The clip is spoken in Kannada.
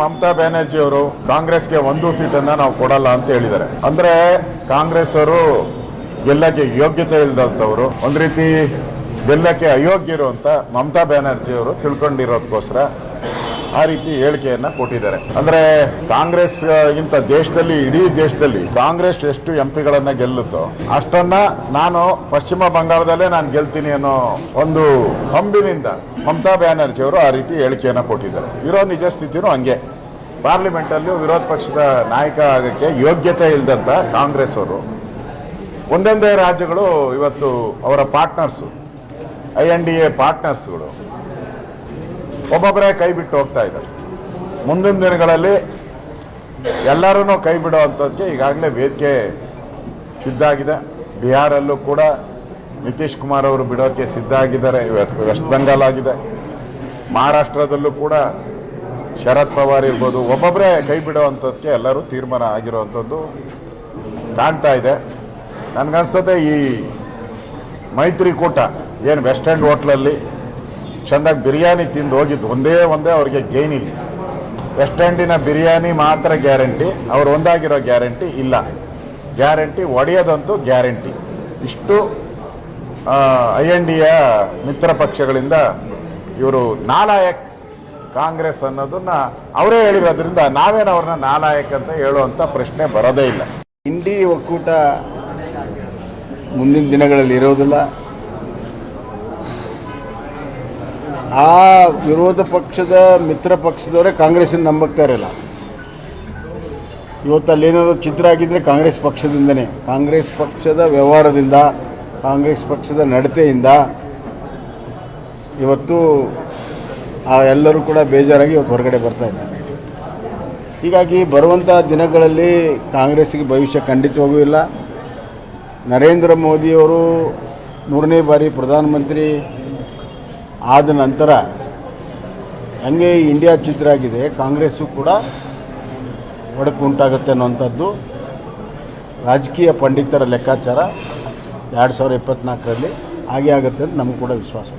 ಮಮತಾ ಬ್ಯಾನರ್ಜಿ ಅವರು ಕಾಂಗ್ರೆಸ್ಗೆ ಒಂದು ಸೀಟನ್ನ ನಾವು ಕೊಡಲ್ಲ ಅಂತ ಹೇಳಿದ್ದಾರೆ. ಅಂದ್ರೆ ಕಾಂಗ್ರೆಸ್ ಅವರು ಗೆಲ್ಲಕ್ಕೆ ಯೋಗ್ಯತೆ ಇಲ್ಲದಂತವರು ಒಂದ್ ರೀತಿ ಗೆಲ್ಲಕ್ಕೆ ಅಯೋಗ್ಯರು ಅಂತ ಮಮತಾ ಬ್ಯಾನರ್ಜಿ ಅವರು ತಿಳ್ಕೊಂಡಿರೋದಕ್ಕೋಸ್ಕರ ಆ ರೀತಿ ಹೇಳಿಕೆಯನ್ನ ಕೊಟ್ಟಿದ್ದಾರೆ. ಅಂದ್ರೆ ಕಾಂಗ್ರೆಸ್ ಗಿಂತ ದೇಶದಲ್ಲಿ, ಇಡೀ ದೇಶದಲ್ಲಿ ಕಾಂಗ್ರೆಸ್ ಎಷ್ಟು ಎಂ ಪಿಗಳನ್ನ ಗೆಲ್ಲುತ್ತೋ ಅಷ್ಟನ್ನ ನಾನು ಪಶ್ಚಿಮ ಬಂಗಾಳದಲ್ಲೇ ನಾನು ಗೆಲ್ತೀನಿ ಅನ್ನೋ ಒಂದು ಹಂಬಿನಿಂದ ಮಮತಾ ಬ್ಯಾನರ್ಜಿ ಅವರು ಆ ರೀತಿ ಹೇಳಿಕೆಯನ್ನ ಕೊಟ್ಟಿದ್ದಾರೆ. ಇರೋ ನಿಜ ಸ್ಥಿತಿನೂ ಹಂಗೆ. ಪಾರ್ಲಿಮೆಂಟ್ ಅಲ್ಲಿ ವಿರೋಧ ಪಕ್ಷದ ನಾಯಕ ಆಗಕ್ಕೆ ಯೋಗ್ಯತೆ ಇಲ್ದಂತ ಕಾಂಗ್ರೆಸ್ ಅವರು ಒಂದೊಂದೇ ರಾಜ್ಯಗಳು ಇವತ್ತು ಅವರ partners, I N D A ಪಾರ್ಟ್ನರ್ಸ್ಗಳು. ಒಬ್ಬೊಬ್ಬರೇ ಕೈ ಬಿಟ್ಟು ಹೋಗ್ತಾ ಇದ್ದಾರೆ. ಮುಂದಿನ ದಿನಗಳಲ್ಲಿ ಎಲ್ಲರೂ ಕೈ ಬಿಡೋ ಅಂಥದ್ದಕ್ಕೆ ಈಗಾಗಲೇ ವೇದಿಕೆ ಸಿದ್ಧ ಆಗಿದೆ. ಬಿಹಾರಲ್ಲೂ ಕೂಡ ನಿತೀಶ್ ಕುಮಾರ್ ಅವರು ಬಿಡೋಕ್ಕೆ ಸಿದ್ಧ ಆಗಿದ್ದಾರೆ. ವೆಸ್ಟ್ ಬೆಂಗಾಲ್ ಆಗಿದೆ. ಮಹಾರಾಷ್ಟ್ರದಲ್ಲೂ ಕೂಡ ಶರದ್ ಪವಾರ್ ಇರ್ಬೋದು, ಒಬ್ಬೊಬ್ಬರೇ ಕೈ ಬಿಡೋ ಅಂಥದ್ದಕ್ಕೆ ಎಲ್ಲರೂ ತೀರ್ಮಾನ ಆಗಿರುವಂಥದ್ದು ಕಾಣ್ತಾ ಇದೆ. ನನಗನ್ಸ್ತದೆ ಈ ಮೈತ್ರಿಕೂಟ ಏನು ವೆಸ್ಟ್ ಎಂಡ್ ಹೋಟ್ಲಲ್ಲಿ ಚೆಂದಾಗಿ ಬಿರಿಯಾನಿ ತಿಂದು ಹೋಗಿದ್ದು. ಒಂದೇ ಒಂದೇ ಅವ್ರಿಗೆ ಗೇನ್ ಇಲ್ಲ. ವೆಸ್ಟ್ ಎಂಡಿನ ಬಿರಿಯಾನಿ ಮಾತ್ರ ಗ್ಯಾರಂಟಿ ಅವ್ರು ಒಂದಾಗಿರೋ ಗ್ಯಾರಂಟಿ ಇಲ್ಲ. ಗ್ಯಾರಂಟಿ ಒಡೆಯೋದಂತೂ ಗ್ಯಾರಂಟಿ ಇಷ್ಟು ಐ ಎನ್ ಡಿಯ ಮಿತ್ರ ಪಕ್ಷಗಳಿಂದ ಇವರು ನಾಲಾಯಕ್ ಕಾಂಗ್ರೆಸ್ ಅನ್ನೋದನ್ನ ಅವರೇ ಹೇಳಿರೋದ್ರಿಂದ ನಾವೇನು ಅವ್ರನ್ನ ನಾಲಾಯಕ್ ಅಂತ ಹೇಳುವಂಥ ಪ್ರಶ್ನೆ ಬರೋದೇ ಇಲ್ಲ. ಇಂಡಿ ಒಕ್ಕೂಟ ಮುಂದಿನ ದಿನಗಳಲ್ಲಿ ಇರೋದಿಲ್ಲ. ಆ ವಿರೋಧ ಪಕ್ಷದ ಮಿತ್ರ ಪಕ್ಷದವರೇ ಕಾಂಗ್ರೆಸ್ಸನ್ನು ನಂಬಕ್ತಾ ಇರಲ್ಲ. ಇವತ್ತು ಏನಾದರೂ ಚಿತ್ರ ಆಗಿದ್ದರೆ ಕಾಂಗ್ರೆಸ್ ಪಕ್ಷದಿಂದನೇ. ಕಾಂಗ್ರೆಸ್ ಪಕ್ಷದ ವ್ಯವಹಾರದಿಂದ, ಕಾಂಗ್ರೆಸ್ ಪಕ್ಷದ ನಡತೆಯಿಂದ ಇವತ್ತು ಆ ಎಲ್ಲರೂ ಕೂಡ ಬೇಜಾರಾಗಿ ಇವತ್ತು ಹೊರಗಡೆ ಬರ್ತಾ ಇದ್ದಾರೆ. ಹೀಗಾಗಿ ಬರುವಂಥ ದಿನಗಳಲ್ಲಿ ಕಾಂಗ್ರೆಸ್ಗೆ ಭವಿಷ್ಯ ಖಂಡಿತವಾಗೂ ಇಲ್ಲ. ನರೇಂದ್ರ ಮೋದಿಯವರು ಮೂರನೇ ಬಾರಿ ಪ್ರಧಾನಮಂತ್ರಿ ಆದ ನಂತರ ಹೆಂಗೆ ಇಂಡಿಯಾ ಚಿತ್ರ ಆಗಿದೆ, ಕಾಂಗ್ರೆಸ್ಸು ಕೂಡ ಒಡಕು ಉಂಟಾಗುತ್ತೆ ಅನ್ನುವಂಥದ್ದು. ರಾಜಕೀಯ ಪಂಡಿತರ ಲೆಕ್ಕಾಚಾರ ಎರಡು ಸಾವಿರದ ಇಪ್ಪತ್ತ್ನಾಲ್ಕರಲ್ಲಿ ಹಾಗೆ ಆಗುತ್ತೆ ಅಂತ ನಮಗೂ ಕೂಡ ವಿಶ್ವಾಸ.